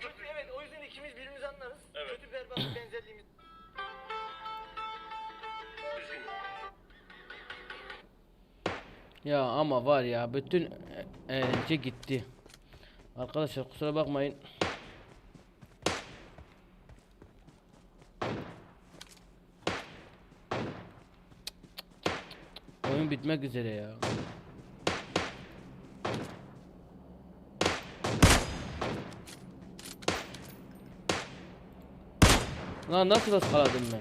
Kötü evet o yüzden ikimiz birbirimizi anlarız. Evet. Kötü berbat bir benzerliğimiz. Üzgünüm. Ya ama var ya bütün eğlence gitti. Arkadaşlar kusura bakmayın. Oyun bitmek üzere ya. Lan nasıl ıskaladım ben?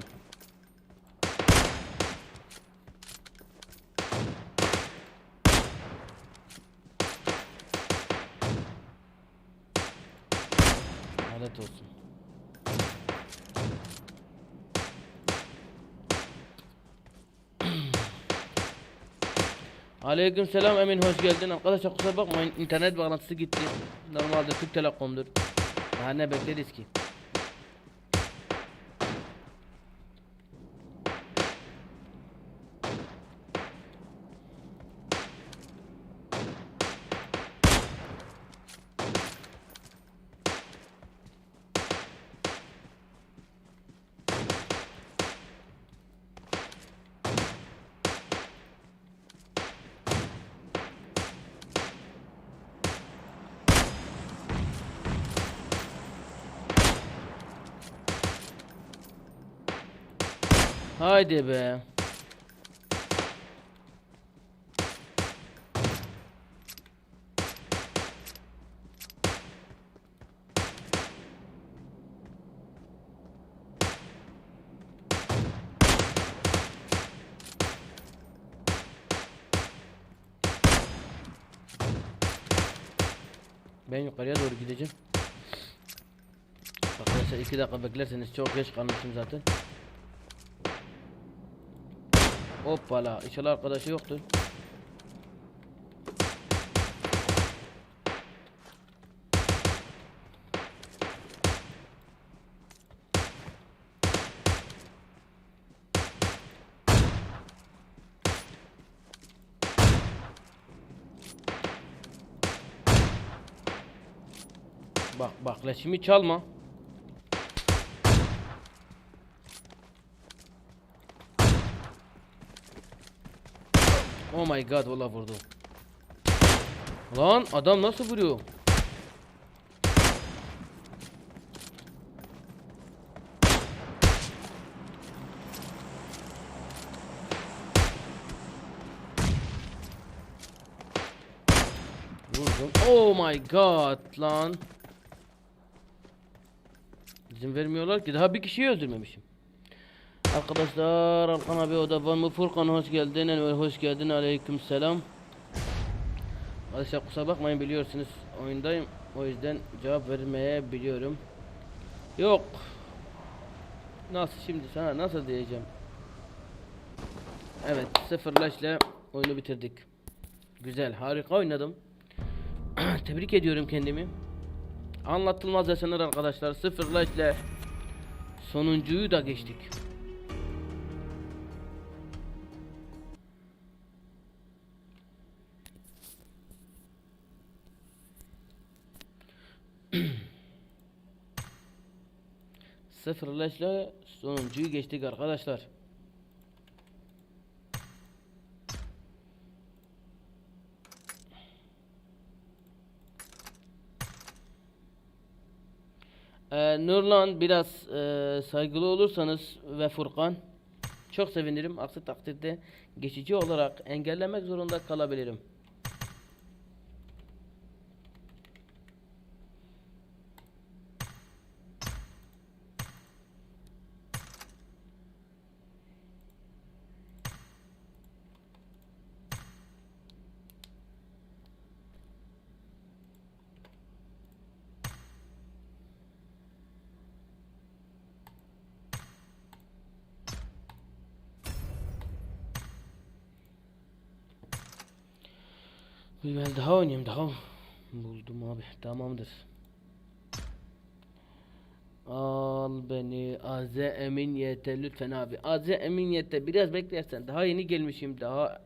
Lanet olsun. Aleyküm selam Emin hoş geldin. Arkadaşlar kusura bakmayın internet bağlantısı gitti. Normalde Türk Telekom'dur. Daha ne bekleriz ki? Haydi be. Ben yukarıya doğru gideceğim. Arkadaşlar iki dakika beklerseniz çok geç kalmışım zaten. Hoppala inşallah arkadaşı yoktur. Bak bak leşimi çalma. Oh my god valla vurdu. Lan adam nasıl vuruyor? Vurdum. Oh my god lan. İzin vermiyorlar ki daha bir kişiyi öldürmemişim. Arkadaşlar Alkan abi o da var mı? Furkan hoş geldin. Enver hoş geldin. Aleyküm selam. Arkadaşlar kusura bakmayın biliyorsunuz oyundayım. O yüzden cevap vermeye biliyorum. Yok. Nasıl şimdi sana nasıl diyeceğim? Evet sıfırla ile oyunu bitirdik. Güzel harika oynadım. Tebrik ediyorum kendimi. Anlatılmaz yaşanır arkadaşlar. Sıfırla ile sonuncuyu da geçtik. Sıfırla ile sonuncuyu geçtik arkadaşlar. Ee, Nurlan biraz e, saygılı olursanız ve Furkan çok sevinirim. Aksi takdirde geçici olarak engellemek zorunda kalabilirim. Daha oynayayım daha. Buldum abi tamamdır. Al beni Aze Eminiyete lütfen abi. Aze Eminiyete biraz beklersen daha yeni gelmişim daha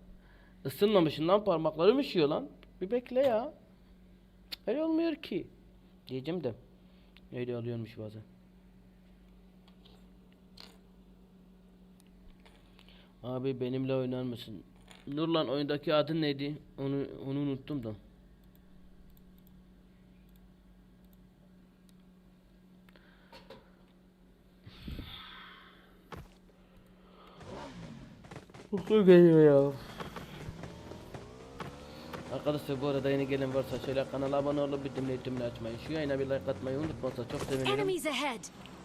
ısınmamışım lan parmaklarım üşüyor lan. Bir bekle ya. Öyle olmuyor ki. Diyeceğim de. Öyle oluyormuş bazen. Abi benimle oynar mısın? Nurlan oyundaki adın neydi? Onu onu unuttum da. Uyku geliyor ya. Arkadaşlar bu arada yeni gelen varsa şöyle kanala abone olup bir dimle tümle açmayı, şu yayına bir like atmayı unutmazsa çok sevinirim. Enemies ahead!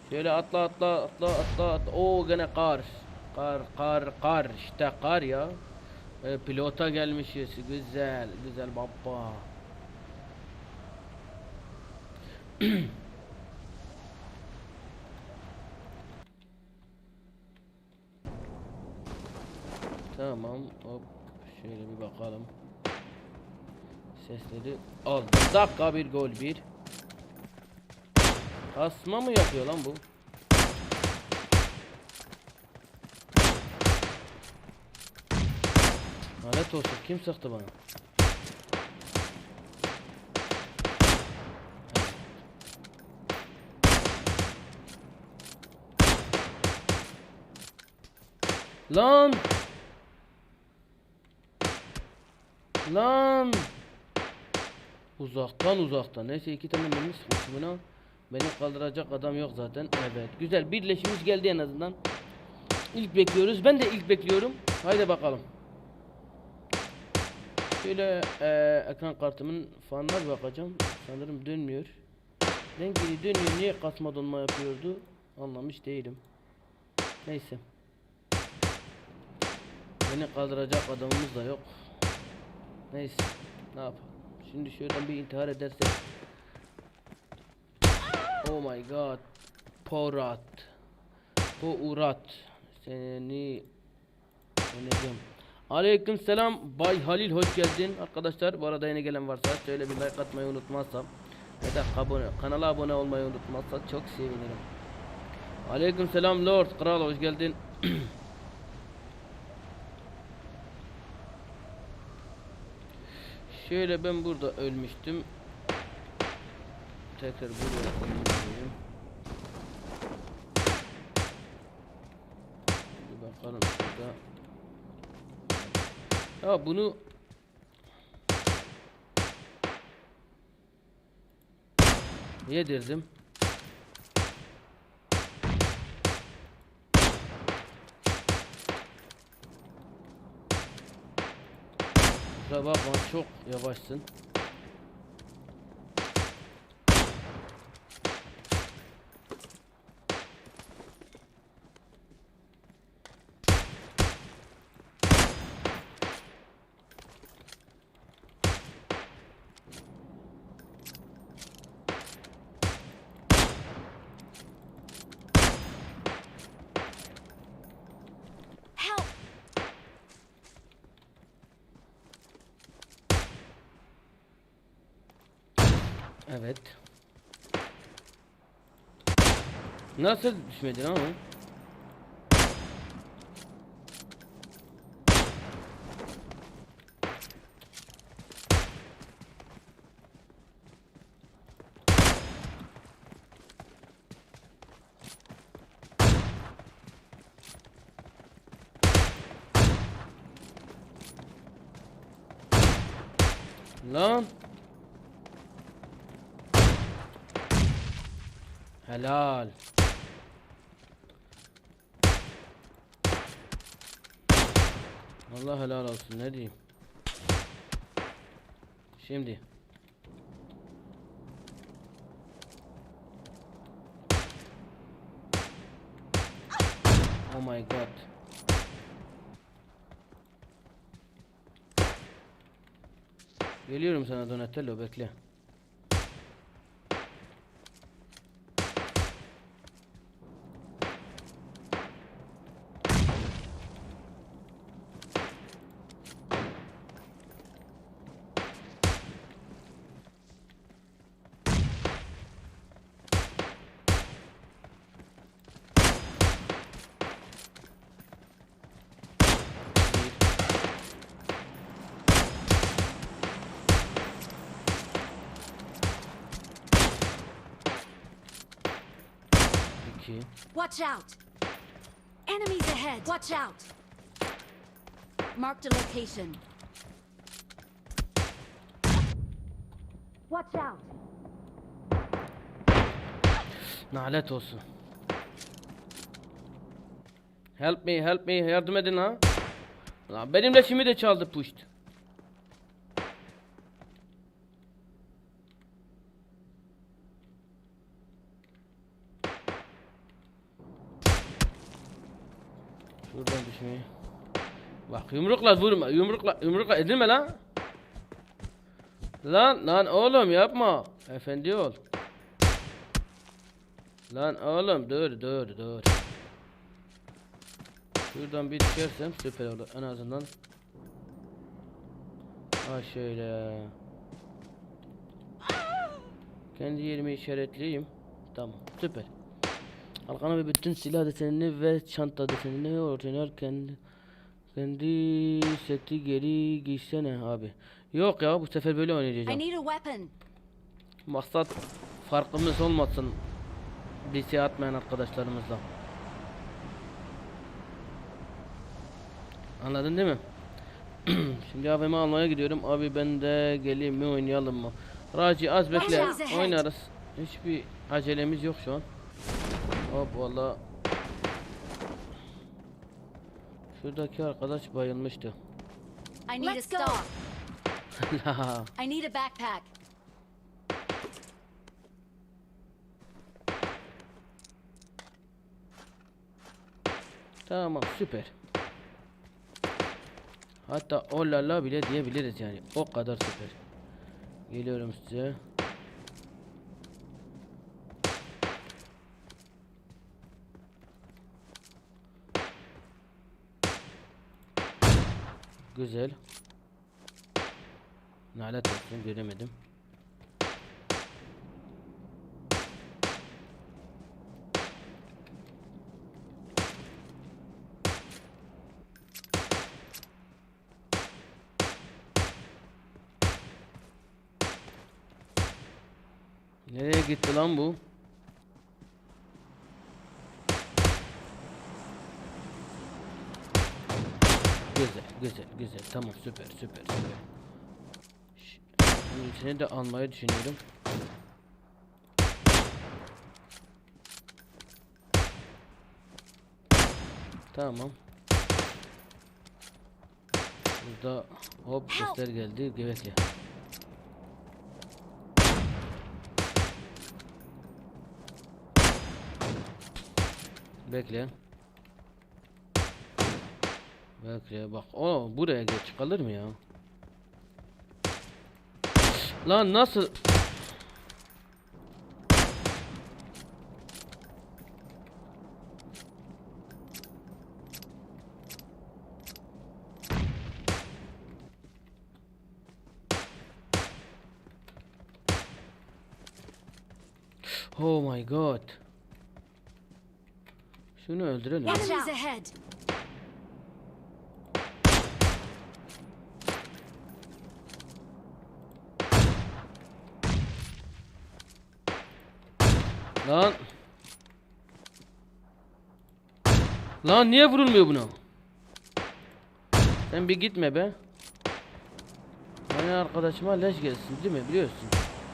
Şöyle atla atla atla atla atla. Oo gene kar. Kar kar kar. İşte kar ya. Ee, pilota gelmişiz. Güzel güzel baba. tamam hop şöyle bir bakalım. Sesleri aldım. Dakika bir gol bir. Kasma mı yapıyor lan bu? Lanet olsun kim sıktı bana? Lan! Lan! Uzaktan uzaktan. Neyse iki tane mermi sıkmış buna. Beni kaldıracak adam yok zaten. Evet. Güzel. Birleşimiz geldi en azından. İlk bekliyoruz. Ben de ilk bekliyorum. Haydi bakalım. Şöyle eee, ekran kartımın fanına bakacağım. Sanırım dönmüyor. Rengini dönüyor. Niye kasma donma yapıyordu? Anlamış değilim. Neyse. Beni kaldıracak adamımız da yok. Neyse. Ne yapalım. Şimdi şuradan bir intihar edersek. Oh my god. Porat. Porat. Seni Yeneceğim. Aleyküm selam Bay Halil hoş geldin. Arkadaşlar bu arada yeni gelen varsa şöyle bir like atmayı unutmazsam ya da abone, kanala abone olmayı unutmazsa çok sevinirim. Aleyküm selam Lord Kral hoş geldin. Şöyle ben burada ölmüştüm. Tekrar buraya koyayım. Bakalım şurada ya bunu yedirdim. Kusura bakma çok yavaşsın. Evet. Nasıl düşmedin ama? Lan. Helal. Allah helal olsun ne diyeyim. Şimdi. Oh my god. Geliyorum sana Donatello bekle. İyi. Watch out! Enemies ahead! Watch out! Marked a location. Watch out! Nalet olsun. Help me, help me. Yardım edin ha. Lan benim leşimi de çaldı puşt. Düşmeyi. Bak yumrukla vurma. Yumrukla yumrukla edilme lan. Lan lan oğlum yapma. Efendi ol. Lan oğlum dur dur dur. Şuradan bir düşersem süper olur en azından. Ha şöyle. Kendi yerimi işaretleyeyim. Tamam süper. Arkana ve bütün silah desenini ve çanta desenini orijinal kendi seti geri giysene abi. Yok ya bu sefer böyle oynayacağım. Maksat farkımız olmasın. DC atmayan arkadaşlarımızla. Anladın değil mi? Şimdi abimi almaya gidiyorum. Abi ben de geleyim mi oynayalım mı? Raci az bekle. Oynarız. Hiçbir acelemiz yok şu an. Hop valla. Şuradaki arkadaş bayılmıştı. I need a stop. I need a backpack. Tamam süper. Hatta olala bile diyebiliriz yani. O kadar süper. Geliyorum size. Güzel. Nalet olsun göremedim. Nereye gitti lan bu? Güzel, güzel, güzel. Tamam, süper, süper, süper. Şimdi seni de almayı düşünüyorum. Tamam. Burada hop sesler geldi. Bekle. Bekle. Bekle bak. O buraya geç kalır mı ya? Lan nasıl? Oh my god. Şunu öldürelim. Enemies ahead. Lan. Lan niye vurulmuyor buna? Sen bir gitme be. Hani arkadaşıma leş gelsin değil mi biliyorsun.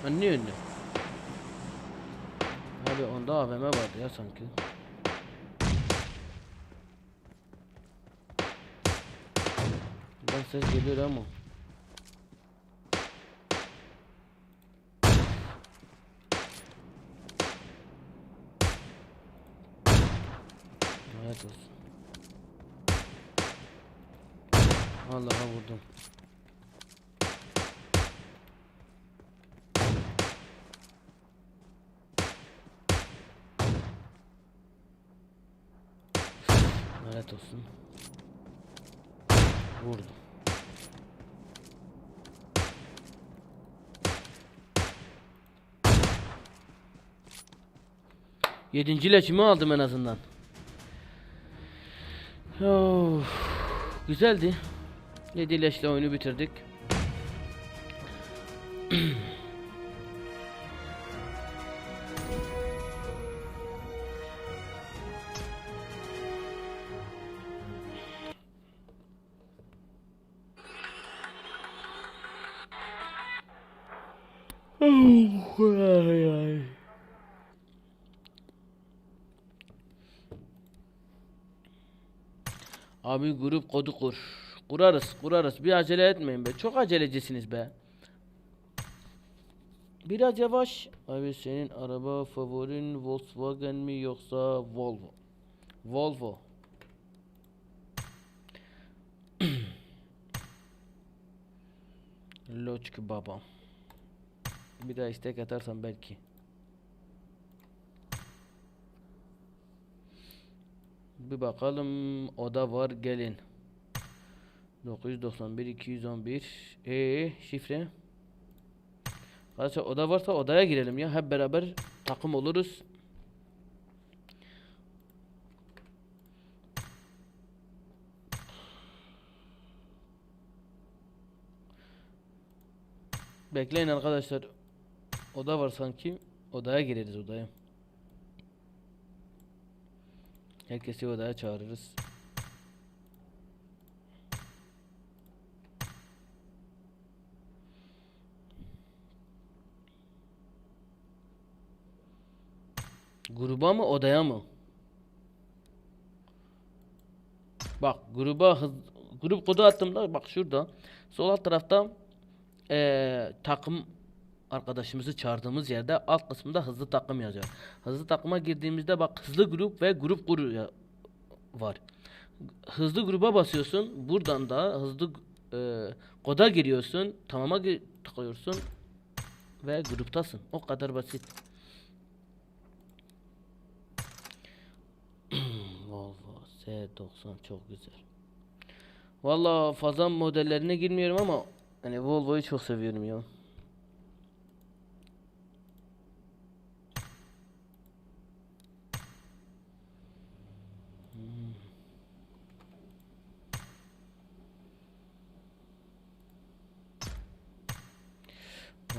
Ben niye önde? Abi onda AVM vardı ya sanki. Buradan ses geliyor ama. Olsun. Allah'a vurdum. Hayat olsun. Vurdum. Yedinci leşimi aldım en azından. Of, güzeldi. 7 leşle oyunu bitirdik. Oh, ay, ay. Abi grup kodu kur. Kurarız, kurarız. Bir acele etmeyin be. Çok acelecisiniz be. Biraz yavaş. Abi senin araba favorin Volkswagen mi yoksa Volvo? Volvo. Loçku babam. Bir daha istek atarsan belki. Bir bakalım oda var gelin. 991 211 e şifre Arkadaşlar oda varsa odaya girelim ya hep beraber takım oluruz. Bekleyin arkadaşlar. Oda var sanki. Odaya gireriz odaya. Herkesi odaya çağırırız. Gruba mı odaya mı? Bak gruba hız, grup kodu attığımda bak şurada sol alt tarafta eee, takım arkadaşımızı çağırdığımız yerde alt kısmında hızlı takım yazıyor. Hızlı takıma girdiğimizde bak hızlı grup ve grup gru ya- var. Hızlı gruba basıyorsun. Buradan da hızlı eee, koda giriyorsun. Tamama tıklıyorsun ve gruptasın. O kadar basit. Volvo S90 çok güzel. Valla fazla modellerine girmiyorum ama hani Volvo'yu çok seviyorum ya.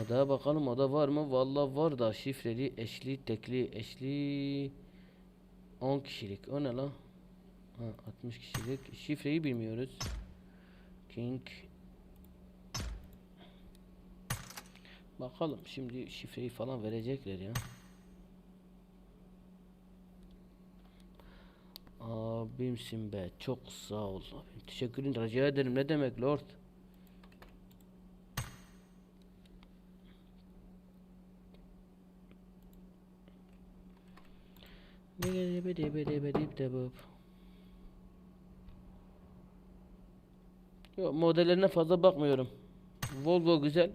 Odaya bakalım oda var mı? Valla var da şifreli, eşli, tekli, eşli 10 kişilik. O ne lan? Ha, 60 kişilik. Şifreyi bilmiyoruz. King Bakalım şimdi şifreyi falan verecekler ya. Abimsin be. Çok sağ ol abim. Teşekkürün rica ederim. Ne demek Lord? Yok modellerine fazla bakmıyorum. Volvo güzel.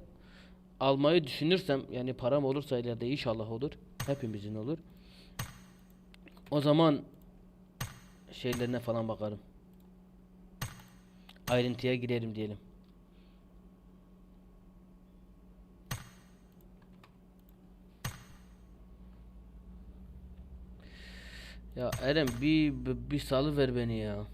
Almayı düşünürsem yani param olursa ileride inşallah olur. Hepimizin olur. O zaman şeylerine falan bakarım. Ayrıntıya girerim diyelim. Ya Eren bir bir, bir salı ver beni ya.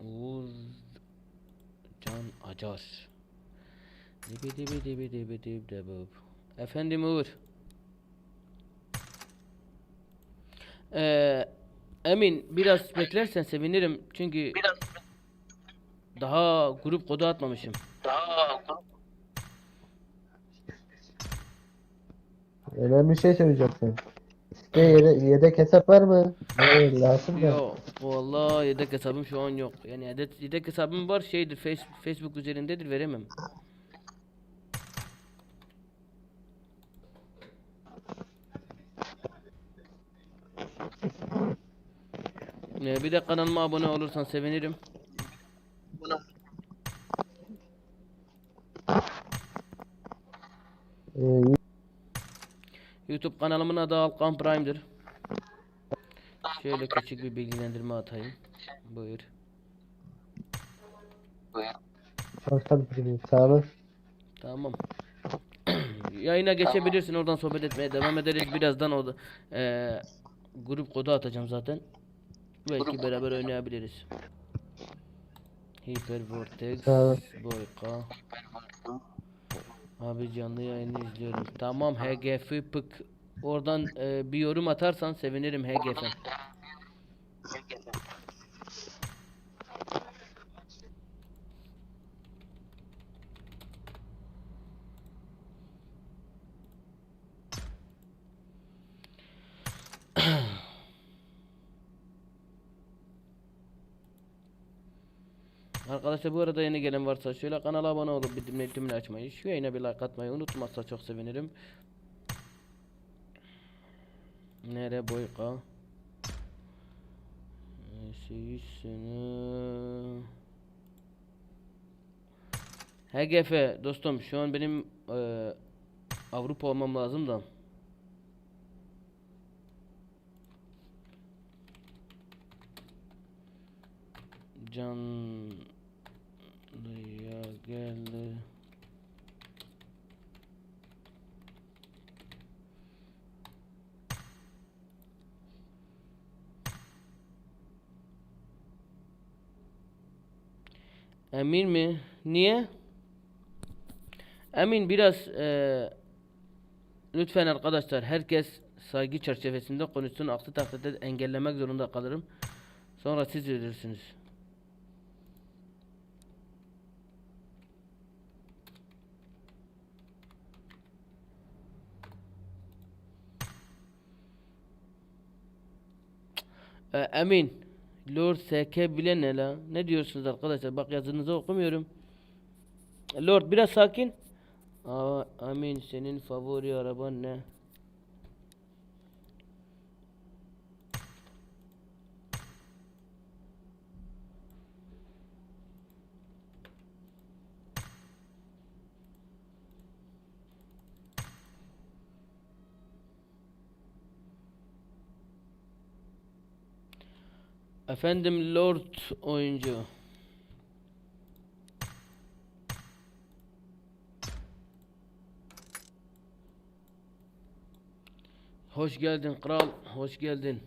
Uğur Can Acar. Dibi dibi dibi dibi dibi dibi. Efendim Uğur. Ee, Emin biraz beklersen sevinirim çünkü daha grup kodu atmamışım. Önemli bir şey söyleyeceksin. Sizde yede- yedek hesap var mı? Evet, lazım da. Yok vallahi yedek hesabım şu an yok. Yani yedek, yedek hesabım var şeydir face, Facebook üzerindedir veremem. Ee, bir de kanalıma abone olursan sevinirim. Ee, YouTube kanalımın adı Alkan Prime'dir. Şöyle küçük bir bilgilendirme atayım. Buyur. Şanslar dileyim. Sağ olun. Tamam. Yayına geçebilirsin oradan sohbet etmeye devam ederiz. Birazdan o da, eee, grup kodu atacağım zaten. Belki beraber oynayabiliriz. Hyper Vortex. Boyka Abi canlı yayını izliyorum. Tamam HGF pık. Oradan e, bir yorum atarsan sevinirim HGF. Arkadaşlar bu arada yeni gelen varsa şöyle kanala abone olup bildirim tümünü açmayı, şu yayına bir like atmayı unutmazsa çok sevinirim. Nere boyka? Seyisini. HGF dostum şu an benim eee, Avrupa olmam lazım da. Canlıya geldi. Emin mi? Niye? Emin biraz eee, lütfen arkadaşlar herkes saygı çerçevesinde konuşsun. Aksi takdirde engellemek zorunda kalırım. Sonra siz verirsiniz. Ee, Emin. Lord SK bile ne diyorsunuz arkadaşlar? Bak yazınızı okumuyorum. Lord biraz sakin. Aa, Emin senin favori araban ne? Efendim Lord oyuncu. Hoş geldin kral. Hoş geldin.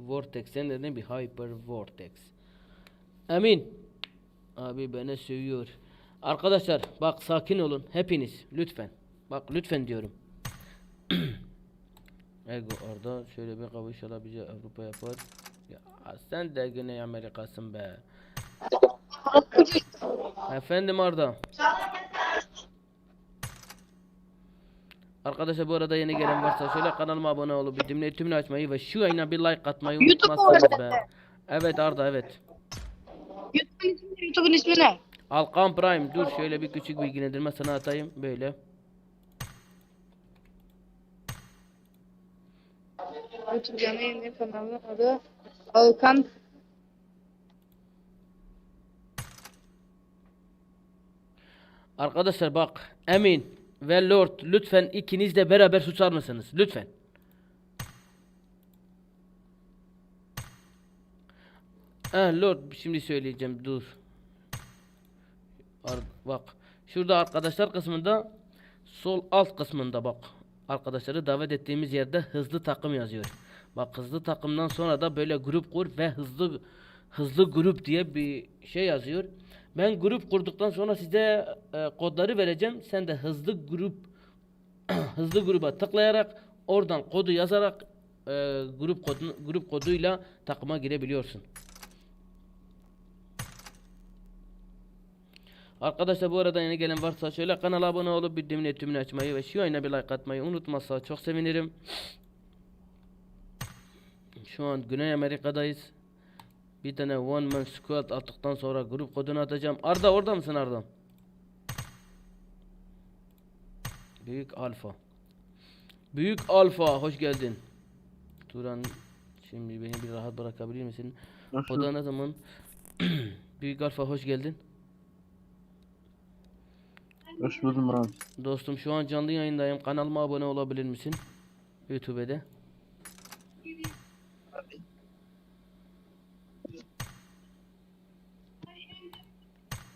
Vortex. Sen de ne bir Hyper Vortex. Emin. Abi beni sövüyor. Arkadaşlar bak sakin olun. Hepiniz. Lütfen. Bak lütfen diyorum. Ego orada şöyle bir kavuşala bize Avrupa yapar. Ya sen de Güney Amerika'sın be. Efendim Arda. Arkadaşlar bu arada yeni gelen varsa şöyle kanalıma abone olup bildirimleri tümünü açmayı ve şu yayına bir like atmayı YouTube unutmazsanız be. Evet Arda evet. YouTube'un ismi, YouTube'un ismi ne? Alkan Prime dur şöyle bir küçük bilgilendirme sana atayım böyle. YouTube canlı yayın kanalının adı Alkan Arkadaşlar bak Emin ve Lord lütfen ikiniz de beraber susar mısınız? Lütfen. Ha Lord şimdi söyleyeceğim dur. Ar- bak şurada arkadaşlar kısmında sol alt kısmında bak arkadaşları davet ettiğimiz yerde hızlı takım yazıyor. Bak hızlı takımdan sonra da böyle grup kur ve hızlı hızlı grup diye bir şey yazıyor. Ben grup kurduktan sonra size e, kodları vereceğim. Sen de hızlı grup hızlı gruba tıklayarak oradan kodu yazarak e, grup kodunu, grup koduyla takıma girebiliyorsun. Arkadaşlar bu arada yeni gelen varsa şöyle kanala abone olup bildirimleri tümünü açmayı ve şu yayına bir like atmayı unutmazsa çok sevinirim. Şu an Güney Amerika'dayız. Bir tane one man squad attıktan sonra grup kodunu atacağım. Arda orada mısın Arda? Büyük Alfa. Büyük Alfa hoş geldin. Turan şimdi beni bir rahat bırakabilir misin? O da ne zaman? Büyük Alfa hoş geldin. Hoş buldum Murat. Dostum şu an canlı yayındayım. Kanalıma abone olabilir misin? YouTube'da.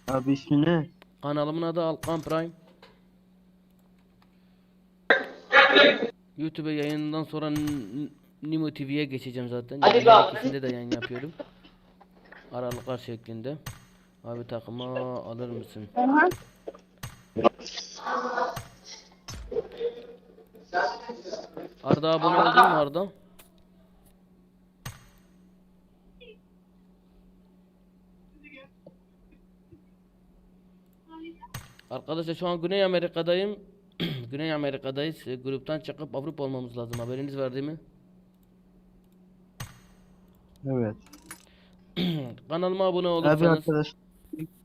Abi ismi ne? Kanalımın adı Alkan Prime. YouTube yayından sonra Nimo TV'ye geçeceğim zaten. Hadi Yani de yayın yapıyorum. Aralıklar şeklinde. Abi takıma alır mısın? Arda abone oldun mu Arda? Arkadaşlar şu an Güney Amerika'dayım. Güney Amerika'dayız. E, Gruptan çıkıp Avrupa olmamız lazım. Haberiniz var değil mi? Evet. Kanalıma abone Abi olursanız arkadaş